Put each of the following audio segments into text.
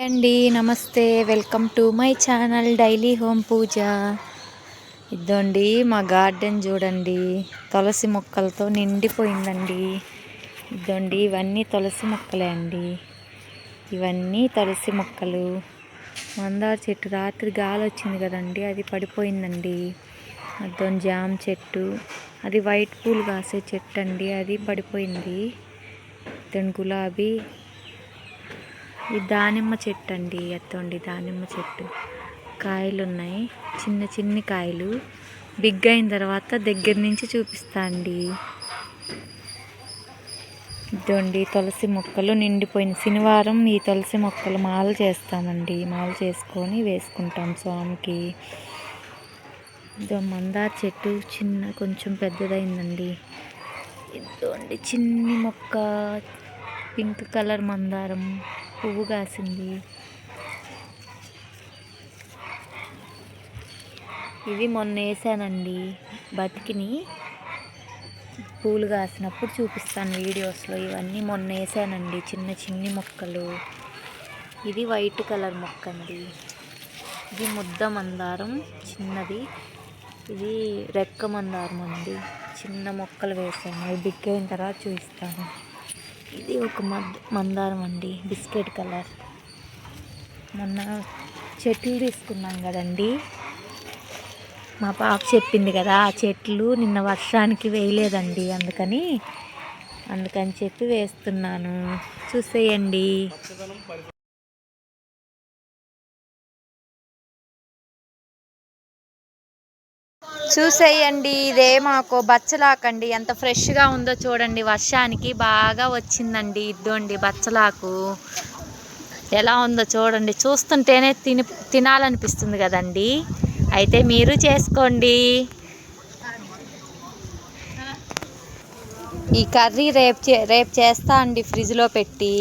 అండి నమస్తే. Welcome to my channel daily home pooja. ఇద్దండి మా గార్డెన్ చూడండి. తులసి మొక్కలతో నిండిపోయిందండి. ఇద్దండి ఇవన్నీ తులసి మొక్కలే అండి. ఇవన్నీ తులసి మొక్కలు. మందార చెట్టు రాత్రి గాలి వచ్చింది కదండి అది పడిపోయిందండి. అద్దం జామ చెట్టు అది వైట్ పూలు కాసే చెట్టు అండి అది పడిపోయింది. దాని గులాబీ ఈ దానిమ్మ చెట్టు అండి ఎత్తండి దానిమ్మ చెట్టు. కాయలు ఉన్నాయి చిన్న చిన్ని కాయలు. బిగ్ అయిన తర్వాత దగ్గర నుంచి చూపిస్తా అండి. ఇదండి తులసి మొక్కలు నిండిపోయిన శనివారం ఈ తులసి మొక్కలు మాల చేస్తామండి. మాల చేసుకొని వేసుకుంటాం స్వామికి. ఇదో మందార చెట్టు చిన్న కొంచెం పెద్దదైందండి. ఇదండి చిన్ని మొక్క. పింక్ కలర్ మందారం. పువ్వు కాసింది. ఇవి మొన్న వేసానండి. బతికిని పూలు కాసినప్పుడు చూపిస్తాను వీడియోస్లో. ఇవన్నీ మొన్న వేసానండి చిన్న చిన్ని మొక్కలు. ఇది వైట్ కలర్ మొక్క అండి. ఇది ముద్ద మందారం చిన్నది. ఇది రెక్క మందారం అండి. చిన్న మొక్కలు వేసాను. అవి బిగ్ తర్వాత చూపిస్తాను. ఇది ఒక మందారం అండి బిస్కెట్ కలర్. మొన్న చెట్లు తీసుకున్నాం కదండి. మా పాప చెప్పింది కదా ఆ చెట్లు నిన్న వర్షానికి వేయలేదండి అందుకని అందుకని చెప్పి వేస్తున్నాను. చూసేయండి. చూసేయండి ఇదే మాకు బచ్చలాకండి. ఎంత ఫ్రెష్గా ఉందో చూడండి వర్షానికి బాగా వచ్చిందండి ఇద్దండి బచ్చలాకు. ఎలా ఉందో చూడండి చూస్తుంటేనే తిని తినాలనిపిస్తుంది కదండి. అయితే మీరు చేసుకోండి. ఈ కర్రీ రేపు చే రేపు చేస్తా అండి ఫ్రిడ్జ్లో పెట్టి.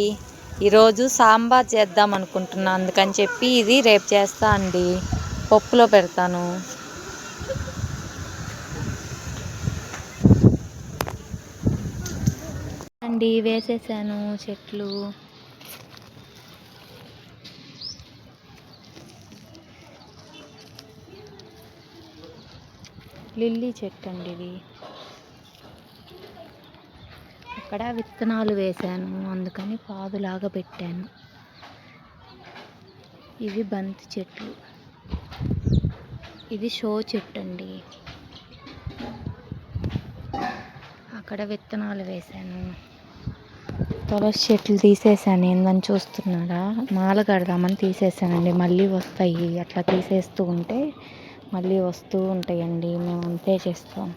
ఈరోజు సాంబార్ చేద్దాం అనుకుంటున్నాను అందుకని చెప్పి ఇది రేపు చేస్తా అండి. పప్పులో పెడతాను. అండి వేసేసాను చెట్లు. లిల్లీ చెట్టు అండి ఇది. అక్కడ విత్తనాలు వేశాను అందుకని పాదులాగా పెట్టాను. ఇవి బంతి చెట్లు. ఇది షో చెట్టు అండి. అక్కడ విత్తనాలు వేశాను తులసి చెట్లు తీసేసాను ఏందని చూస్తున్నాడా మాల కడదామని తీసేసానండి మళ్ళీ వస్తాయి. అట్లా తీసేస్తూ ఉంటే మళ్ళీ వస్తూ ఉంటాయండి. మేము అంతే చేస్తాం.